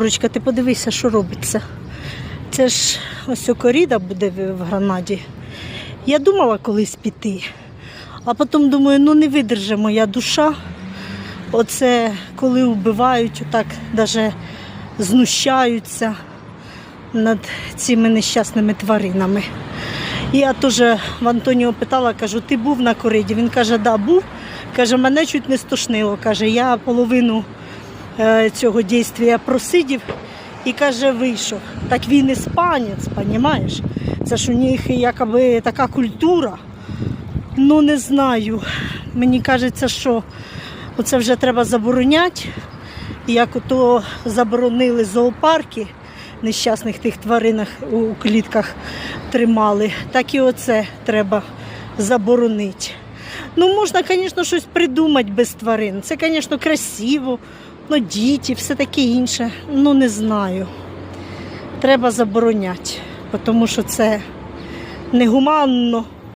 Ручка, ти подивися, що робиться. Це ж ось коріда буде в Гранаді. Я думала колись піти, а потім думаю, ну не видержи моя душа. Оце коли вбивають, отак навіть знущаються над цими нещасними тваринами. Я теж в Антоніо питала, кажу, ти був на кориді? Він каже, да, був. Каже, мене чуть не стошнило. Каже, я половину цього дійства просидів і каже, вийшов. Так він іспанець, розумієш? Це ж у них якоби така культура. Ну не знаю. Мені кажеться, що це вже треба забороняти. Як ото заборонили зоопарки нещасних тих тваринах у клітках тримали, так і оце треба заборонити. Ну, можна, звісно, щось придумати без тварин. Це, звісно, красиво, ну, діти, все таке інше. Ну, не знаю. Треба забороняти, тому що це негуманно,